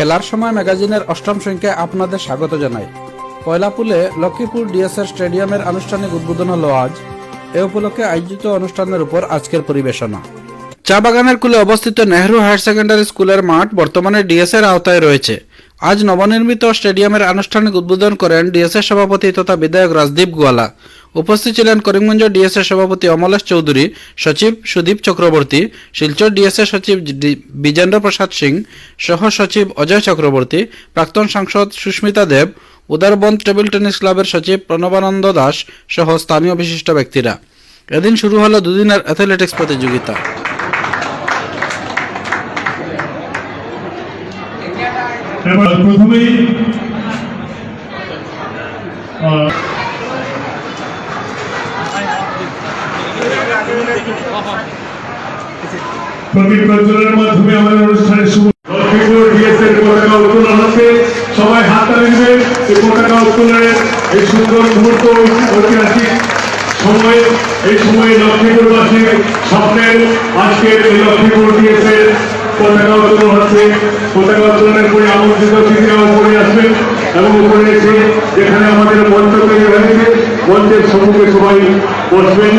খেলার সময় ম্যাগাজিনের অষ্টম সংখ্যায় আপনাদের স্বাগত জানাই। পয়লাপুলে লক্ষ্মীপুর ডিএসআর স্টেডিয়ামের আনুষ্ঠানিক উদ্বোধন হল আজ। এ উপলক্ষে আয়োজিত অনুষ্ঠানের উপর আজকের পরিবেশনা। চা বাগানের কুলে অবস্থিত নেহরু হায়ার সেকেন্ডারি স্কুলের মাঠ বর্তমানে ডিএসএর আওতায় রয়েছে। আজ নবনির্মিত স্টেডিয়ামের আনুষ্ঠানিক উদ্বোধন করেন ডিএসএর সভাপতি তথা বিধায়ক রাজদীপ গোয়ালা। উপস্থিত ছিলেন করিমগঞ্জ ডিএসএর সভাপতি অমলেশ চৌধুরী, সচিব সুদীপ চক্রবর্তী, শিলচর ডিএসএ সচিব বিজেন্দ্র প্রসাদ সিং, সহ সচিব অজয় চক্রবর্তী, প্রাক্তন সাংসদ সুস্মিতা দেব, উদারবন্দ টেবিল টেনিস ক্লাবের সচিব প্রণবানন্দ দাস সহ স্থানীয় বিশিষ্ট ব্যক্তিরা। এদিন শুরু হলো দুদিনের অ্যাথলেটিক্স প্রতিযোগিতা। এবার প্রথমেই প্রদীপ প্রজ্বলনের মাধ্যমে আমাদের অনুষ্ঠানের শুভ লক্ষ্মীপুর ডিএসএর পতাকা উত্তোলন হচ্ছে। সবাই হাত দিবেন। এই পতাকা উত্তোলনের এই সুন্দর মুহূর্ত ঐতিহাসিক সময়, এই সময়ে লক্ষ্মীপুরবাসীর স্বপ্নের আজকের এই লক্ষ্মীপুর ডিএসএর পতাকা উত্তোলন হচ্ছে পতাকা উত্তোলনের পরে আমন্ত্রিত অতিথিরাও উপরে এবং উপরে এসে যেখানে আমাদের মঞ্চ তৈরি হয়েছে মঞ্চের সম্মুখে সবাই বসবেন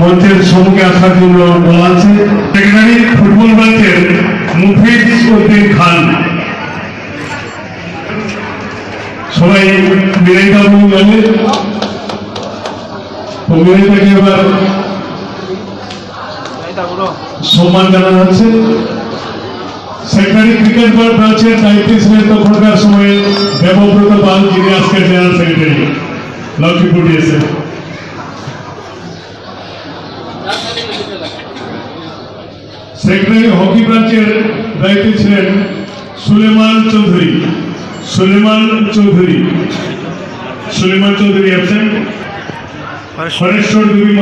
মঞ্চের সম্মুখে আসার জন্য বলা আছে সেক্রেটারি ফুটবল ম্যাচের মুফিজ উদ্দিন খান সবাই বিনয়বাবু গেলে তো এবার সম্মান জানানো হচ্ছে। সেক্রেটারি ক্রিকেট বোর্ড ব্রাঞ্চের দায়িত্বে ছিলেন তখনকার সময়ে দেবব্রত পাল যিনি আজকের general secretary Lakshmipur DSA. Secretary hockey ব্রাঞ্চের দায়িত্বে ছিলেন সুলেমান চৌধুরী। সুলেমান চৌধুরী। সুলেমান চৌধুরী আছেন হরেশ্বর দেবী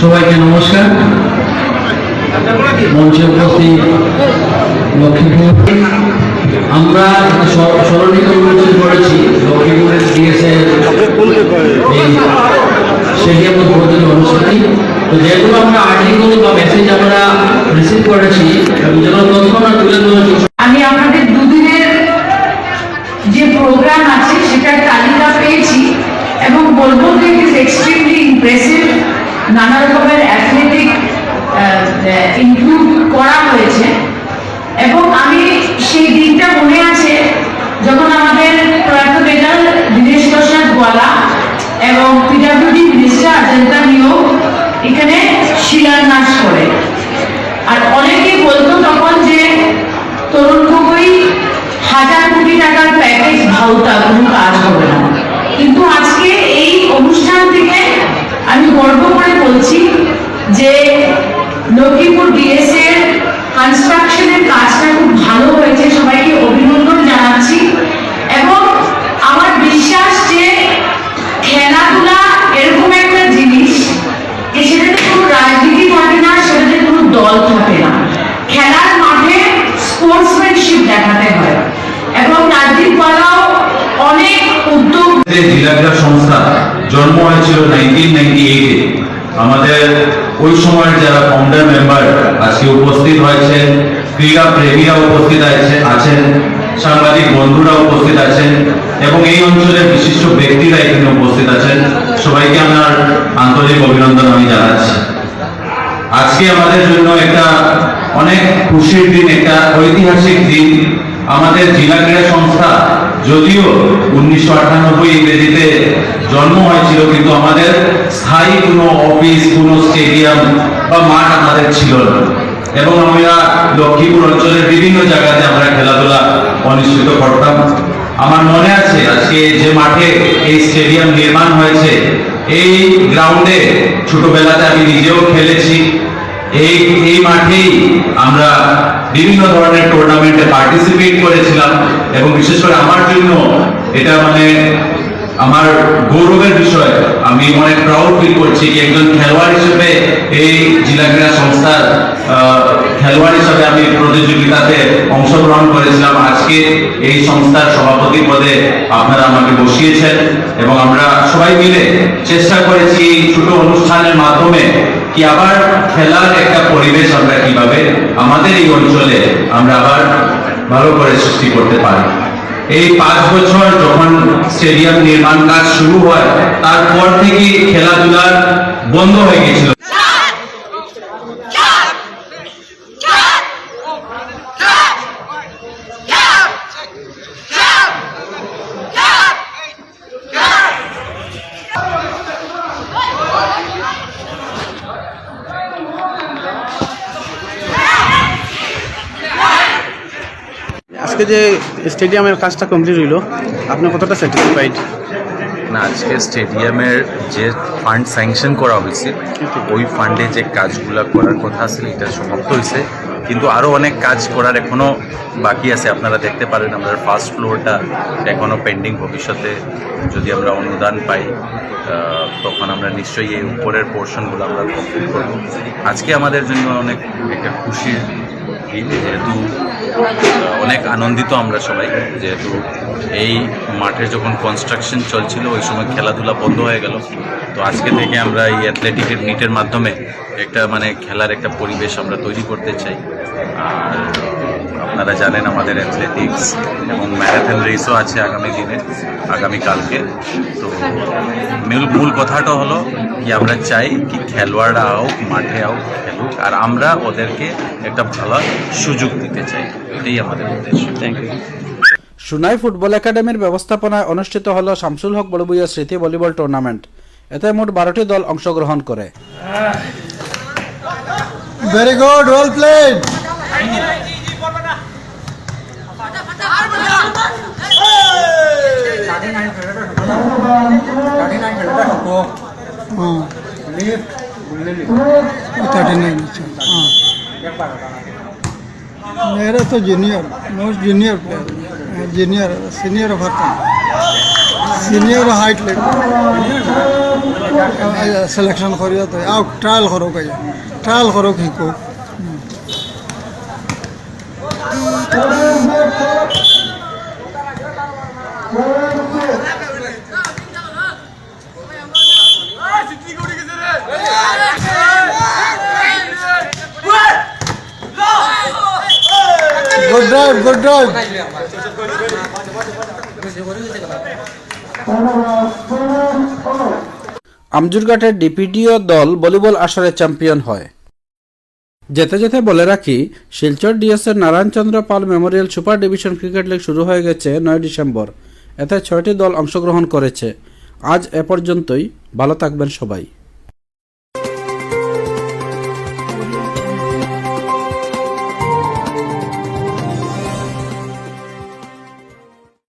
সবাইকে নমস্কার। মঞ্চে উপস্থিত লক্ষ্মীপুর। আমরা স্মরণীয় করেছি, লক্ষ্মীপুরের তো যেহেতু আমরা আর্টিকেল বা মেসেজ আমরা রিসিভ করেছি, আমি আপনাদের দুদিনের যে প্রোগ্রাম আছে, সেটার তালিকা পেয়েছি এবং বলব যে ইট ইজ এক্সট্রিমলি ইমপ্রেসিভ নানা রকমের অ্যাথলেটিক ইনক্লুড করা হয়েছে। এবং আমি সেই দিনটা মনে আছে যখন আমাদের প্রয়াত মেডাল দীনেশ প্রসাদ গোয়ালা এবং পিডাব্লিউডি মিনিস্টার অজন্তা নিয়োগ এখানে শিলান্যাস করে। আর অনেকে বলতো তখন যে তরুণ গগৈ হাজার কোটি টাকার প্যাকেজ ভাউতা, কোনো কাজ হবে না। কিন্তু আজকে এই অনুষ্ঠান থেকে আমি গর্ব করে বলছি যে লক্ষ্মীপুর ডিএস এর কনস্ট্রাকশনের কাজটা খুব ভালো হয়েছে। সবাইকে অভিনন্দন জানাচ্ছি। এবং আমার বিশ্বাস যে খেলাধুলা এরকম একটা জিনিস যে সেটাতে কোনো রাজনীতি থাকে না সেটাতে কোনো দল থাকে না। খেলার মাঠে স্পোর্টসম্যানশিপ দেখাতে হয়। এবং রাজদীপ পালাও অনেক উদ্যোগ জেলা সংস্থা জন্ম হয়েছিল নাইনটিন নাইনটি এইটে আমাদের ওই সময়ের যারা ফাউন্ডার মেম্বার আজকে উপস্থিত হয়েছেন, ক্রীড়া প্রেমীরা উপস্থিত আছে, আছেন, সাংবাদিক বন্ধুরা উপস্থিত আছেন, এবং এই অঞ্চলের বিশিষ্ট ব্যক্তিরা এখানে উপস্থিত আছেন। সবাইকে আমার আন্তরিক অভিনন্দন আমি জানাচ্ছি। আজকে আমাদের জন্য একটা অনেক খুশির দিন, একটা ঐতিহাসিক দিন। আমাদের জেলা ক্রীড়া সংস্থা যদিও উনিশশো আটানব্বই ইংরেজিতে জন্ম হয়েছিল, কিন্তু আমাদের স্থায়ী কোনো অফিস, কোনো স্টেডিয়াম বা মাঠ আমাদের ছিল না। এবং আমরা লক্ষ্মীপুর অঞ্চলের বিভিন্ন জায়গাতে আমরা খেলাধুলা অনুষ্ঠিত করতাম। আমার মনে আছে, আজকে যে মাঠে এই স্টেডিয়াম নির্মাণ হয়েছে, এই গ্রাউন্ডে ছোটবেলাতে আমি নিজেও খেলেছি। এই এই মাঠেই আমরা বিভিন্ন ধরনের টুর্নামেন্টে পার্টিসিপেট করেছিলাম এবং বিশেষ করে আমার জন্য এটা মানে আমার গৌরবের বিষয়। আমি অনেক প্রাউড ফিল করছি যে একজন খেলোয়াড় হিসেবে এই জেলা ক্রীড়া সংস্থার খেলোয়াড় হিসেবে আমি প্রতিযোগিতাতে অংশগ্রহণ করেছিলাম। আজকে এই সংস্থার সভাপতি পদে আপনারা আমাকে বসিয়েছেন এবং আমরা সবাই মিলে চেষ্টা করেছি ছোট অনুষ্ঠানের মাধ্যমে কি আবার খেলার একটা পরিবেশ আমাদের এই অঞ্চলে আমরা আবার ভালো করে সৃষ্টি করতে পারি। এই পাঁচ বছর যখন স্টেডিয়াম নির্মাণ কাজ শুরু হয়, তারপর থেকে খেলাধুলার বন্ধ হয়ে গেছিল। আজকে যে স্টেডিয়ামের কাজটা কমপ্লিট হইল, আপনি কতটা স্যাটিসফাইড না, আজকে স্টেডিয়ামের যে ফান্ড স্যাংশন করা হয়েছে, ওই ফান্ডে যে কাজগুলো করার কথা আছে, এটা সমাপ্ত হয়েছে। কিন্তু আরও অনেক কাজ করার এখনও বাকি আছে, আপনারা দেখতে পারেন আমরা ফার্স্ট ফ্লোরটা এখনও পেন্ডিং ভবিষ্যতে। যদি আমরা অনুদান পাই তখন আমরা নিশ্চয়ই এই উপরের পোর্শনগুলো আমরা কমপ্লিট করব। আজকে আমাদের জন্য অনেক একটা খুশির দিন যেহেতু অনেক আনন্দিত আমরা সবাই, যেহেতু এই মাঠে যখন কনস্ট্রাকশন চলছিল, ওই সময় খেলাধুলা বন্ধ হয়ে গেল। তো আজকে থেকে আমরা এই অ্যাথলেটিকের নিটের মাধ্যমে একটা মানে খেলার একটা পরিবেশ আমরা তৈরি করতে চাই। আর আপনারা জানেন আমাদের অ্যাথলেটিক্স এবং ম্যারাথন রেসও আছে আগামী দিনে আগামী কালকে। তো মূল মূল কথাটা হলো কি আমরা চাই কি খেলোয়াড়রা হোক মাঠে হোক খেলুক আর আমরা ওদেরকে একটা ভালো সুযোগ দিতে চাই। এটাই আমাদের উদ্দেশ্য। থ্যাংক ইউ সুনাই ফুটবল একাডেমির ব্যবস্থাপনায় অনুষ্ঠিত হল শামসুল হক বড়বুইয়া স্মৃতি ভলিবল টুর্নামেন্ট এতে মোট বারোটি দল অংশগ্রহণ করে। Very good, well played. हाँ थर्टी नाइन हाँ मेरा तो junior most junior player junior senior भरता सीनियर हाइट ले सिलेक्शन करियो तो आओ ट्रायल करो कहिए ट्रायल करो कि को আমজুরঘাটের ডিপিডিও দল ভলিবল আসরে চ্যাম্পিয়ন হয়। যেতে যেতে বলে রাখি, Silchar ডিএসের Narayanchandra Pal memorial super division cricket league শুরু হয়ে গেছে নয় ডিসেম্বর। এতে ছয়টি দল অংশগ্রহণ করেছে। আজ এ পর্যন্তই ভালো থাকবেন সবাই।